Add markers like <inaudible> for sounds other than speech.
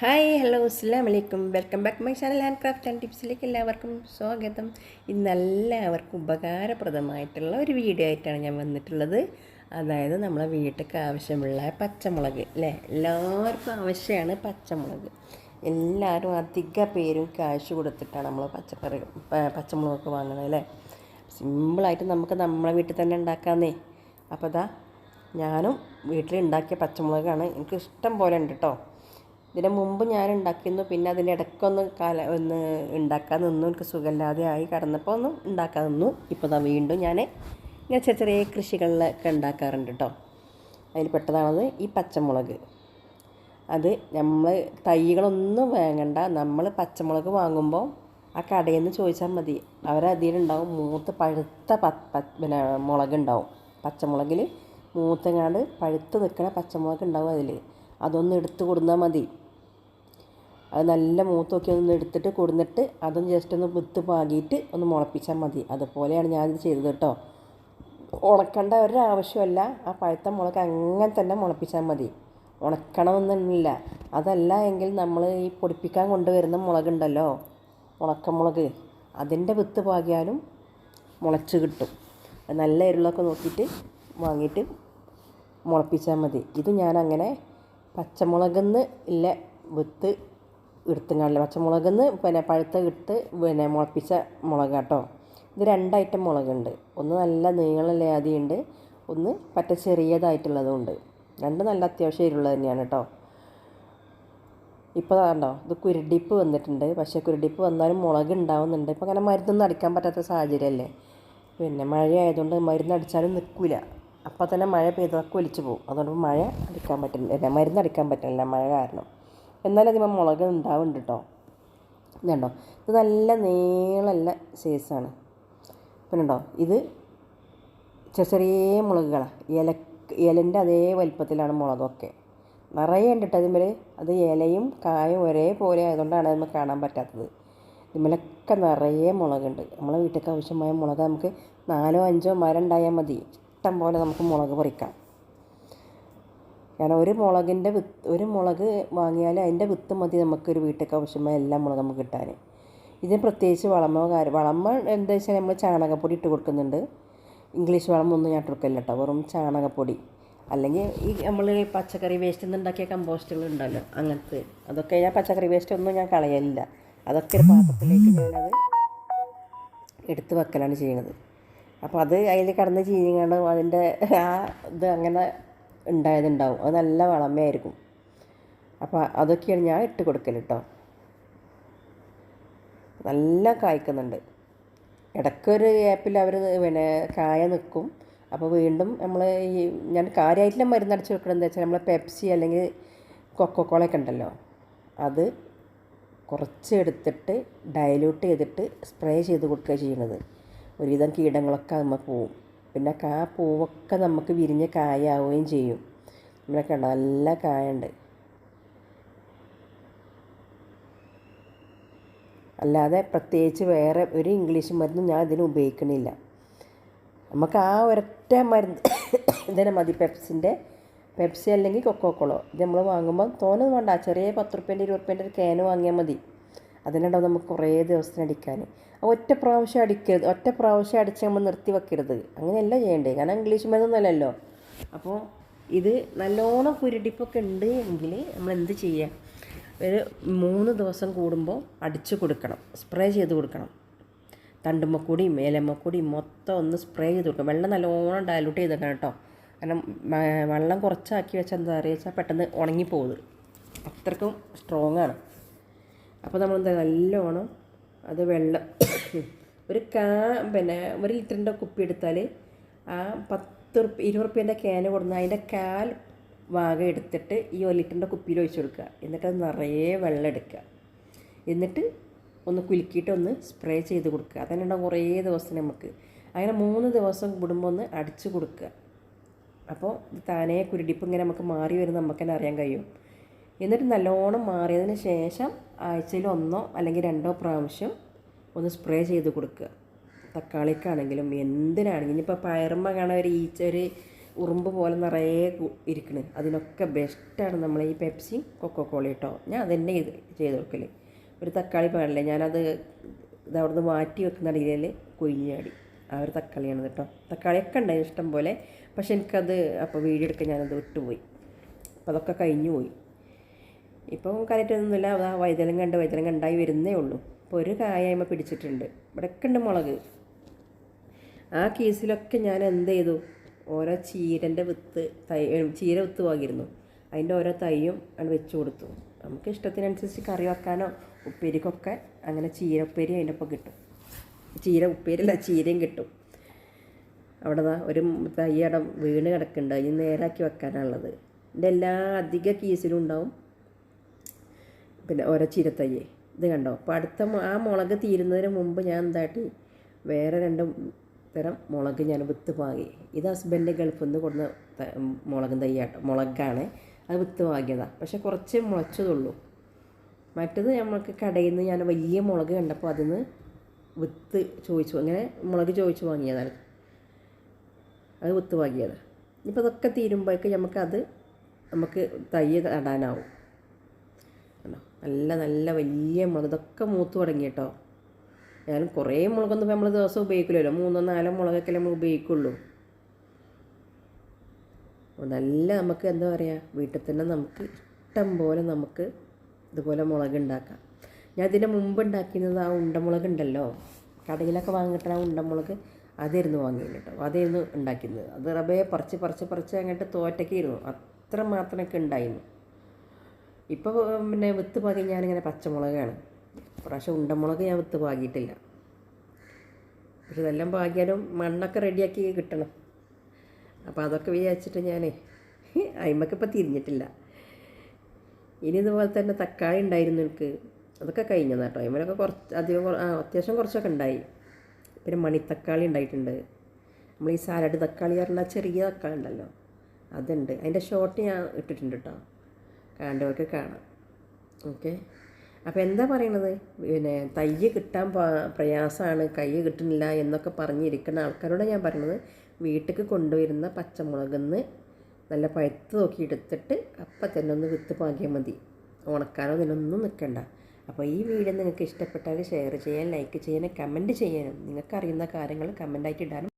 Hi hello അസ്സാം വലൈക്കും welcome back my channel hand craft and ടിപ്സിലേക്ക് എല്ലാവർക്കും സ്വാഗതം. ഇന്ന് എല്ലാവർക്കും ഉപകാരപ്രദമായിട്ടുള്ള ഒരു വീഡിയോ ആയിട്ടാണ് ഞാൻ വന്നിട്ടുള്ളത്. അതായത് നമ്മളെ വീട്ടിലേക്ക് ആവശ്യമുള്ള പച്ചമുളക് അല്ലേ എല്ലാവർക്കും ആവശ്യമാണ് പച്ചമുളക്. എല്ലാവരും അധിക പേരും കാശ് കൊടുത്തിട്ടാണ് നമ്മൾ പച്ചക്കറി പച്ചമുളകൊക്കെ വാങ്ങുന്നത് അല്ലേ സിമ്പിളായിട്ട് നമുക്ക് നമ്മളെ വീട്ടിൽ തന്നെ ഉണ്ടാക്കാമെന്നേ അപ്പോൾ അതാ ഞാനും വീട്ടിൽ ഉണ്ടാക്കിയ പച്ചമുളകാണ്. എനിക്ക് ഇഷ്ടം പോലെ ഉണ്ട് കേട്ടോ ഇതിന് മുമ്പ് ഞാൻ ഉണ്ടാക്കിയിരുന്നു. പിന്നെ അതിന്റെ ഇടയ്ക്കൊന്ന് കാല ഒന്ന് ഉണ്ടാക്കാൻ നിന്നു. എനിക്ക് സുഖമില്ലാതെ ആയി കടന്നപ്പോൾ ഒന്നും ഉണ്ടാക്കാൻ നിന്നു. ഇപ്പോൾ ഇതാ വീണ്ടും ഞാൻ ഇങ്ങനെ ചെറിയ ചെറിയ കൃഷികളിലൊക്കെ ഉണ്ടാക്കാറുണ്ട് കേട്ടോ അതിൽ പെട്ടതാണത് ഈ പച്ചമുളക്. അത് നമ്മൾ തൈകളൊന്നും വാങ്ങണ്ട. നമ്മൾ പച്ചമുളക് വാങ്ങുമ്പോൾ ആ കടയിൽ നിന്ന് ചോദിച്ചാൽ മതി അവരതിലുണ്ടാവും മൂത്ത് പഴുത്ത പിന്നെ മുളകുണ്ടാവും. പച്ചമുളകിൽ മൂത്തങ്ങാണ്ട് പഴുത്ത് നിൽക്കുന്ന പച്ചമുളക് ഉണ്ടാവും അതിൽ അതൊന്ന് എടുത്തു കൊടുത്താൽ മതി. അത് നല്ല മൂത്തൊക്കെ ഒന്ന് എടുത്തിട്ട് കൊടുന്നിട്ട് അതും ജസ്റ്റ് ഒന്ന് വിത്ത് പാകിയിട്ട് ഒന്ന് മുളപ്പിച്ചാൽ മതി. അതുപോലെയാണ് ഞാനിത് ചെയ്തത് കേട്ടോ. ഉണക്കേണ്ട ഒരാവശ്യമല്ല ആ പഴുത്ത മുളക് അങ്ങനെ തന്നെ മുളപ്പിച്ചാൽ മതി. ഉണക്കണമെന്നില്ല. അതല്ല എങ്കിൽ നമ്മൾ ഈ പൊടിപ്പിക്കാൻ കൊണ്ടുവരുന്ന മുളകുണ്ടല്ലോ. ഉണക്കമുളക്. അതിന്റെ വിത്ത് പാകിയാലും മുളച്ച് കിട്ടും. നല്ല എരുളൊക്കെ നോക്കിയിട്ട് വാങ്ങിയിട്ട് മുളപ്പിച്ചാൽ മതി. ഇത് ഞാനങ്ങനെ പച്ചമുളകെന്ന് ഇല്ല. വിത്ത് എടുത്തുങ്ങാണ്ടില്ല പച്ചമുളകെന്ന് പിന്നെ പഴുത്ത ഇട്ട് പിന്നെ മുളപ്പിച്ച മുളക് കേട്ടോ ഇത് രണ്ട് ഐറ്റം മുളകുണ്ട്. ഒന്ന് നല്ല നീളലേതിയുണ്ട് ഒന്ന് പറ്റ ചെറിയതായിട്ടുള്ളതും ഉണ്ട്. രണ്ട് നല്ല അത്യാവശ്യം എരിവുള്ളത് തന്നെയാണ് കേട്ടോ ഇപ്പോൾ കണ്ടോ ഇത് കുരുടിപ്പ് വന്നിട്ടുണ്ട്. പക്ഷേ കുരുടിപ്പ് വന്നാലും മുളക് ഉണ്ടാവുന്നുണ്ട്. ഇപ്പോൾ അങ്ങനെ മരുന്നൊന്നും അടിക്കാൻ പറ്റാത്ത സാഹചര്യമല്ലേ? പിന്നെ മഴ ആയതുകൊണ്ട് മരുന്ന് അടിച്ചാലും നിൽക്കില്ല അപ്പോൾ തന്നെ മഴ പെയ്തൊക്കെ ഒലിച്ചു പോകും. അതുകൊണ്ട് മഴ അടിക്കാൻ പറ്റില്ല മരുന്ന് അടിക്കാൻ പറ്റില്ല മഴ കാരണം. എന്നാലും അതിമ്പോൾ മുളക് ഉണ്ടാവുന്നുണ്ട് കേട്ടോ ഇതുണ്ടോ ഇത് നല്ല നീളല്ല സൈസാണ് പിന്നെ ഉണ്ടോ ഇത് ചെറിയ ചെറിയ മുളകുകളാണ് ഇല ഇലന്റെ അതേ വലിപ്പത്തിലാണ് മുളകൊക്കെ. നിറയെ ഉണ്ട് കേട്ടോ അത് ഇലയും കായും ഒരേപോലെ ആയതുകൊണ്ടാണ് അതിന്മേൽ കാണാൻ പറ്റാത്തത്. ഇതിന്മേലൊക്കെ നിറയെ മുളകുണ്ട്. നമ്മളെ വീട്ടിലേക്ക് ആവശ്യമായ മുളക് നമുക്ക് നാലോ അഞ്ചോ മരം ഉണ്ടായാൽ മതി. ഇഷ്ടം പോലെ നമുക്ക് മുളക് പറിക്കാം. കാരണം ഒരു മുളകിന്റെ വിത്ത് ഒരു മുളക് വാങ്ങിയാൽ അതിന്റെ വിത്ത് മതി നമുക്കൊരു വീട്ടിലേക്ക് ആവശ്യമായ എല്ലാ മുളകും നമുക്ക് കിട്ടാൻ ഇതിന് പ്രത്യേകിച്ച് വളമോ കാര്യം വളമ എന്താ വെച്ചാൽ നമ്മൾ ചാണകപ്പൊടി ഇട്ട് കൊടുക്കുന്നുണ്ട്. ഇംഗ്ലീഷ് വളം ഒന്നും ഞാൻ കൊടുക്കില്ല കേട്ടോ വെറും ചാണകപ്പൊടി. അല്ലെങ്കിൽ ഈ നമ്മൾ പച്ചക്കറി വേസ്റ്റ് ഉണ്ടാക്കിയ കമ്പോസ്റ്റുകൾ ഉണ്ടല്ലോ അങ്ങനത്തെ അതൊക്കെ ഞാൻ പച്ചക്കറി വേസ്റ്റ് ഒന്നും ഞാൻ കളയലില്ല. അതൊക്കെ ഒരു പാത്രത്തിലേക്ക് ഞാനത് എടുത്ത് വെക്കലാണ് ചെയ്യുന്നത്. അപ്പോൾ അത് അതിൽ കടന്ന് ചീഞ്ഞാണ് അതിന്റെ ആ ഇത് അങ്ങനെ ഉണ്ടായതുണ്ടാവും. അത് നല്ല വളമയായിരിക്കും. അപ്പോൾ അതൊക്കെയാണ് ഞാൻ ഇട്ട് കൊടുക്കൽ കേട്ടോ നല്ല കായ്ക്കുന്നുണ്ട്. ഇടയ്ക്കൊരു ഗ്യാപ്പിൽ അവർ പിന്നെ കായ നിൽക്കും അപ്പോൾ വീണ്ടും നമ്മൾ ഈ ഞാൻ കാര്യമായിട്ടുള്ള മരുന്നടച്ച് വെക്കണം എന്താ വെച്ചാൽ നമ്മൾ പെപ്സി അല്ലെങ്കിൽ കൊക്കോക്കോളൊക്കെ ഉണ്ടല്ലോ. അത് കുറച്ച് എടുത്തിട്ട് ഡയലൂട്ട് ചെയ്തിട്ട് സ്പ്രേ ചെയ്ത് കൊടുക്കുക ചെയ്യുന്നത്. ഒരുവിധം കീടങ്ങളൊക്കെ നമ്മൾ പോവും. പിന്നെ കാ പൂവൊക്കെ നമുക്ക് വിരിഞ്ഞ കായാവുകയും ചെയ്യും. നമ്മളെ ഉണ്ട് നല്ല കായുണ്ട്. അല്ലാതെ പ്രത്യേകിച്ച് വേറെ ഒരു ഇംഗ്ലീഷ് മരുന്നും ഞാൻ ഇതിന് ഉപയോഗിക്കണില്ല. നമുക്ക് ആ ഒരൊറ്റ മരുന്ന് ഇതിനെ മതി പെപ്സിന്റെ. പെപ്സി അല്ലെങ്കിൽ കൊക്കോക്കോളോ ഇത് നമ്മൾ വാങ്ങുമ്പോൾ തോന്നുന്നു വേണ്ട ചെറിയ പത്ത് റുപ്യേന്റെ ഇരുപത് റുപ്യേന്റെ ഒരു ക്യാന് വാങ്ങിയാൽ മതി. അതിനുണ്ടാവും നമുക്ക് കുറേ ദിവസത്തിന് അടിക്കാൻ. ഒറ്റ പ്രാവശ്യം അടിക്കരുത്. ഒറ്റ പ്രാവശ്യം അടിച്ച് നമ്മൾ നിർത്തി വെക്കരുത്. അങ്ങനെയല്ല ചെയ്യേണ്ടത്. കാരണം ഇംഗ്ലീഷ് മരുന്നല്ലല്ലോ അപ്പോൾ ഇത് നല്ലോണം കുരുടിപ്പൊക്കെ ഉണ്ട് എങ്കിൽ നമ്മൾ എന്ത് ചെയ്യുക? ഒരു മൂന്ന് ദിവസം കൂടുമ്പോൾ അടിച്ചു കൊടുക്കണം. സ്പ്രേ ചെയ്ത് കൊടുക്കണം. തണ്ടുമ്മക്കൂടി മേലമ്മക്കൂടി മൊത്തം ഒന്ന് സ്പ്രേ ചെയ്ത് കൊടുക്കണം. വെള്ളം നല്ലോണം ഡയലൂട്ട് ചെയ്തേക്കണം കേട്ടോ. കാരണം വെള്ളം കുറച്ചാക്കി വെച്ചാൽ എന്താ പറയുക? വെച്ചാൽ പെട്ടെന്ന് ഉണങ്ങിപ്പോകുന്നത് അത്രക്കും സ്ട്രോങ് ആണ്. അപ്പോൾ നമ്മൾ എന്താ നല്ലോണം അത് വെള്ളം <coughs> ഒരു കാ പിന്നെ ഒരു ലിറ്ററിന്റെ കുപ്പി എടുത്താൽ ആ പത്ത് റുപ്യ ഇരുപത് റുപ്യേന്റെ ക്യാന് കൊടുന്ന് അതിന്റെ കാൽ ഭാഗം എടുത്തിട്ട് ഈ ഒരു ലിറ്ററിന്റെ കുപ്പിയിൽ ഒഴിച്ച് കൊടുക്കുക. എന്നിട്ട് അത് നിറയെ വെള്ളം എടുക്കുക. എന്നിട്ട് ഒന്ന് കുലുക്കിയിട്ട് ഒന്ന് സ്പ്രേ ചെയ്ത് കൊടുക്കുക. അതന്നെ ഉണ്ടാവും കുറേ ദിവസം നമുക്ക്. അങ്ങനെ മൂന്ന് ദിവസം കൂടുമ്പോൾ ഒന്ന് അടിച്ചു കൊടുക്കുക. അപ്പോൾ താനേ കുരുടിപ്പ് ഇങ്ങനെ നമുക്ക് മാറി വരുന്ന നമുക്ക് തന്നെ അറിയാൻ കഴിയും. എന്നിട്ട് നല്ലോണം മാറിയതിന് ശേഷം ആഴ്ചയിൽ ഒന്നോ അല്ലെങ്കിൽ രണ്ടോ പ്രാവശ്യം ഒന്ന് സ്പ്രേ ചെയ്ത് കൊടുക്കുക. തക്കാളിക്കാണെങ്കിലും എന്തിനാണെങ്കിലും. ഇനിയിപ്പോൾ പയറുമ്പ കാണാൻ ഒരു ഈച്ച ഒരു ഉറുമ്പ് പോലെ നിറയെ ഇരിക്കണ്. അതിനൊക്കെ ബെസ്റ്റാണ് നമ്മൾ ഈ പെപ്സി കൊക്കോ കോളി കേട്ടോ ഞാൻ അതന്നെ ഇത് ചെയ്ത് കൊടുക്കൽ ഒരു തക്കാളി പാടില്ല? ഞാനത് ഇത് അവിടുന്ന് മാറ്റി വെക്കുന്ന അടിയിൽ കൊയിഞ്ഞാടി ആ ഒരു തക്കാളിയാണ് കേട്ടോ തക്കാളിയൊക്കെ ഉണ്ടായി ഇഷ്ടം പോലെ. പക്ഷെ എനിക്കത് അപ്പോൾ വീഡിയോ എടുക്കാൻ ഞാനത് വിട്ടുപോയി. അപ്പോൾ അതൊക്കെ കഴിഞ്ഞു പോയി ഇപ്പം കറക്റ്റൊന്നുമില്ല അതാ വൈതലം കണ്ട് വൈതലം കണ്ടായി വരുന്നേ ഉള്ളൂ. അപ്പോൾ ഒരു കായായ്മ പിടിച്ചിട്ടുണ്ട്. ഇവിടെയൊക്കെ ഉണ്ട് മുളക്. ആ കേസിലൊക്കെ ഞാൻ എന്ത് ചെയ്തു? ഓരോ ചീരന്റെ വിത്ത് തൈ ചീര വിത്ത് വാങ്ങിയിരുന്നു. അതിന്റെ ഓരോ തൈയും അവിടെ വെച്ച് കൊടുത്തു. നമുക്ക് ഇഷ്ടത്തിനനുസരിച്ച് കറി വെക്കാനോ ഉപ്പേരിക്കൊക്കെ അങ്ങനെ ചീര ഉപ്പേരി അതിന്റെ ഒപ്പം കിട്ടും. ചീര ഉപ്പേരില്ല ചീരയും കിട്ടും. അവിടെ ഒരു തൈ അവിടെ വീണ് കിടക്കുന്നുണ്ട്. അതിന് നേരാക്കി വെക്കാനുള്ളത് ഇതിന്റെ എല്ലാ അധിക കേസിലും ഉണ്ടാവും. പിന്നെ ഓരോ ചിരത്തയ്യേ ഇത് കണ്ടോ? അപ്പോൾ അടുത്ത ആ മുളക് തീരുന്നതിന് മുമ്പ് ഞാൻ എന്താട്ടി? വേറെ രണ്ട് തരം മുളക് ഞാൻ വിത്ത് വാങ്ങി. ഇത് ഹസ്ബൻഡ് ഗൾഫിൽ നിന്ന് കൊടുന്ന മുളക് തയ്യാട്ടോ. മുളകാണ്. അത് വിത്ത് വാങ്ങിയതാണ് പക്ഷെ കുറച്ച് മുളച്ചതുള്ളൂ. മറ്റത് നമ്മൾക്ക് കടയിൽ നിന്ന് ഞാൻ വലിയ മുളക് കണ്ടപ്പോൾ അതിന് വിത്ത് ചോദിച്ചു. അങ്ങനെ മുളക് ചോദിച്ചു വാങ്ങിയതാണ്. അത് വിത്ത് വാങ്ങിയതാണ്. ഇപ്പോൾ അതൊക്കെ തീരുമ്പോഴേക്ക് നമുക്കത് നമുക്ക് തൈ നടാനാവും. നല്ല നല്ല വലിയ മുളക്. ഇതൊക്കെ മൂത്ത് തുടങ്ങി കേട്ടോ. ഞാൻ കുറേ മുളകൊന്നും നമ്മൾ ദിവസം ഉപയോഗിക്കില്ലല്ലോ മൂന്നോ നാലോ മുളകൊക്കെ നമ്മൾ ഉപയോഗിക്കുള്ളൂ. നല്ല നമുക്ക് എന്താ പറയുക വീട്ടിൽ തന്നെ നമുക്ക് ഇഷ്ടം പോലെ നമുക്ക് ഇതുപോലെ മുളക് ഉണ്ടാക്കാം. ഞാൻ ഇതിന്റെ മുമ്പ് ഉണ്ടാക്കിയിരുന്നത് ആ ഉണ്ടമുളക് ഉണ്ടല്ലോ. കടയിലൊക്കെ വാങ്ങിയിട്ട് ആ ഉണ്ടമുളക് അതായിരുന്നു വാങ്ങിയത് കേട്ടോ. അതായിരുന്നു ഉണ്ടാക്കിയിരുന്നത്. അത് റബയെ പറിച്ച് പറിച്ച് പറിച്ച് അങ്ങോട്ട് തോറ്റക്കായിരുന്നു അത്ര മാത്രമൊക്കെ ഉണ്ടായിരുന്നു. ഇപ്പോൾ പിന്നെ വിത്ത് പാകി ഞാനിങ്ങനെ പച്ചമുളകാണ്. പ്രാവശ്യം ഉണ്ടമുളക് ഞാൻ വിത്ത് പാകിയിട്ടില്ല. പക്ഷെ ഇതെല്ലാം പാകിയാലും മണ്ണൊക്കെ റെഡിയാക്കി കിട്ടണം. അപ്പോൾ അതൊക്കെ വിചാരിച്ചിട്ട് ഞാൻ അയിമക്കിപ്പോൾ തിരിഞ്ഞിട്ടില്ല. ഇനി ഇതുപോലെ തന്നെ തക്കാളി ഉണ്ടായിരുന്നു എനിക്ക്. അതൊക്കെ കഴിഞ്ഞതാണ് കേട്ടോ അയിമലൊക്കെ കുറച്ച് അധികം അത്യാവശ്യം കുറച്ചൊക്കെ ഉണ്ടായി. പിന്നെ മണിത്തക്കാളി ഉണ്ടായിട്ടുണ്ട്. നമ്മൾ ഈ സാലഡ് തക്കാളി പറഞ്ഞാൽ ചെറിയ തക്കാളി ഉണ്ടല്ലോ. അതുണ്ട്. അതിന്റെ ഷോർട്ട് ഞാൻ ഇട്ടിട്ടുണ്ട് കേട്ടോ കണ്ടവർക്ക് കാണാം. ഓക്കെ? അപ്പോൾ എന്താ പറയണത്? പിന്നെ തയ്യ് കിട്ടാൻ പ്രയാസമാണ് കൈ കിട്ടുന്നില്ല എന്നൊക്കെ പറഞ്ഞിരിക്കുന്ന ആൾക്കാരോട് ഞാൻ പറയുന്നത് വീട്ടിലേക്ക് കൊണ്ടുവരുന്ന പച്ചമുളകെന്ന് നല്ല പഴുത്ത് നോക്കി എടുത്തിട്ട് അപ്പം തന്നെ ഒന്ന് വിത്ത് പാകിയാൽ മതി. ഉണക്കാനോ ഇതിനൊന്നും നിൽക്കണ്ട അപ്പോൾ ഈ വീഡിയോ നിങ്ങൾക്ക് ഇഷ്ടപ്പെട്ടാൽ ഷെയർ ചെയ്യാൻ ലൈക്ക് ചെയ്യാനും കമന്റ് ചെയ്യാനും നിങ്ങൾക്കറിയുന്ന കാര്യങ്ങൾ കമന്റായിട്ട് ഇടാനും